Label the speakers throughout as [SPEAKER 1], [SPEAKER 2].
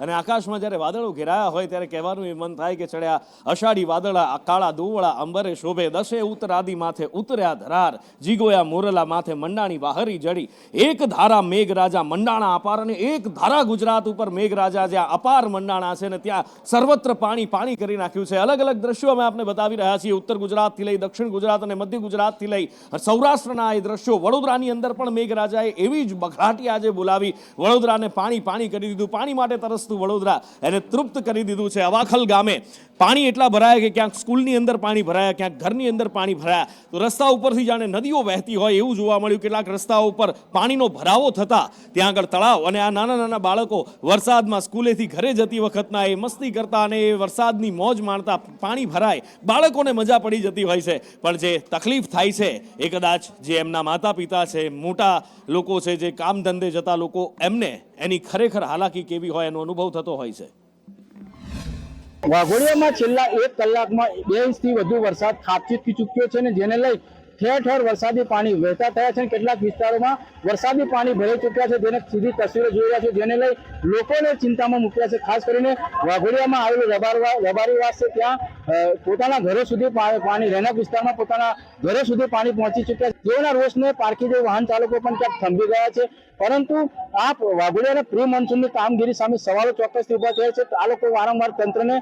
[SPEAKER 1] અને આકાશમાં જ્યારે વાદળો ઘેરાયા હોય ત્યારે કહેવાનું એ મન થાય કે ચડ્યા અષાઢી વાદળા કાળા દોવળા, અંબરે શોભે દશે ઉતરાદી માથે ઉતર્યા ધરાર, જીગોયા મોરલા માથે મંડાણી વાહરી જડી. એક ધારા મેઘરાજા મંડાણા અપાર અને એક ધારા ગુજરાત ઉપર મેઘરાજા જ્યાં અપાર મંડાણા છે ને ત્યાં સર્વત્ર પાણી પાણી કરી નાખ્યું છે. અલગ અલગ દ્રશ્યો અમે આપને બતાવી રહ્યા છીએ. ઉત્તર ગુજરાતથી લઈ દક્ષિણ ગુજરાત અને મધ્ય ગુજરાતથી લઈ સૌરાષ્ટ્રના એ દ્રશ્યો. વડોદરાની અંદર પણ મેઘરાજાએ એવી જ બઘાટી આજે બોલાવી. વડોદરાને પાણી પાણી કરી દીધું. પાણી માટે તરસતું વડોદરા એને તૃપ્ત કરી દીધું છે અવાખલ ગામે. પાણી એટલા ભરાયા કે ક્યાંક સ્કૂલની અંદર પાણી ભરાયા, ક્યાંક ઘરની અંદર પાણી ભરાયા. તો રસ્તા ઉપરથી જાણે નદીઓ વહેતી હોય એવું જોવા મળ્યું. કેટલાક રસ્તાઓ ઉપર પાણીનો ભરાવો થતા ત્યાં આગળ તળાવ અને આ નાના નાના બાળકો વરસાદમાં સ્કૂલેથી ઘરે જતી વખતના એ મસ્તી કરતા અને એ વરસાદની મોજ માણતા પાણી ભરાય. બાળકોને મજા પડી જતી હોય છે. પણ જે તકલીફ થાય છે એ કદાચ જે એમના માતા પિતા છે, મોટા લોકો છે, જે કામ ધંધે જતા લોકો એમને એની ખરેખર હાલાકી કેવી હોય એનો અનુભવ થતો હોય છે.
[SPEAKER 2] વાઘોડિયામાં છેલ્લા એક કલાકમાં બે ઇંચથી વધુ વરસાદ ખાબચી ચૂક્યો છે ને જેને લઈ ઠેર ઠેર વરસાદી પાણી વહેતા થયા છે અને કેટલાક વિસ્તારોમાં વરસાદી પાણી ભરાઈ ચૂક્યા છે. જેને સીધી તસવીરો જોઈ રહ્યા છે, જેને લઈ લોકોને ચિંતામાં મૂક્યા છે. ખાસ કરીને વાઘોડિયામાં આવેલું રબારવા રબારીવાસ છે, ત્યાં પોતાના ઘરો સુધી પાણી, રહેણાંક વિસ્તારમાં પોતાના ઘરો સુધી પાણી પહોંચી ચૂક્યા છે. તેઓના રોષને પારખી જઈ વાહન ચાલકો પણ ક્યાંક થંભી ગયા છે. પરંતુ આ વાઘોડિયાના પ્રી મોન્સૂનની કામગીરી સામે સવાલો ચોક્કસથી ઊભા થયા છે. આ લોકો વારંવાર તંત્રને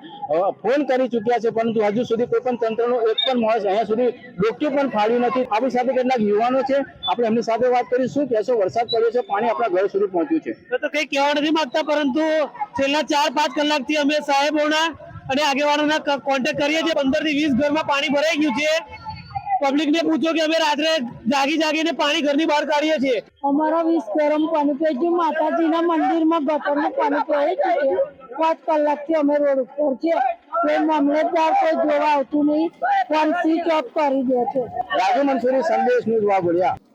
[SPEAKER 2] ફોન કરી ચૂક્યા છે, પરંતુ હજુ સુધી કોઈ પણ તંત્રનો એક પણ માણસ અહીંયા સુધી ડોક્યુ પણ ફાળ્યું નથી. આપણી સાથે કેટલાક યુવાનો છે. આપણે એમની સાથે વાત કરી શું કહેશો, વરસાદ પડ્યો છે, પાણી આપણા ઘર સુધી પહોંચ્યું છે.
[SPEAKER 3] તો કઈ કહેવા નથી માંગતા, પરંતુ છેલ્લા ચાર પાંચ કલાકથી અમે સાહેબોના અને આગેવાનોના કોન્ટેક્ટ કરીએ છીએ. પંદરથી વીસ ઘરમાં પાણી ભરાઈ ગયું છે. પબ્લિક ને પૂછો કે અમે રાત્રે જાગી જાગીને પાણી ઘરની બહાર કાઢીએ છીએ.
[SPEAKER 4] અમારા વીસ ગરમ પાણી પી ગયું માતાજીના મંદિરમાં બપોરનું પાણી પી છે. પાંચ કલાકથી અમે રોડ ઉપર છે કોઈ મામલતદાર કોઈ જોવા આવતું નહીં. ફોન સ્વિચ ઓફ કરી દે છે.
[SPEAKER 2] રાજુ મંસૂરી સંદેશ ન્યૂઝ વાઘોડિયા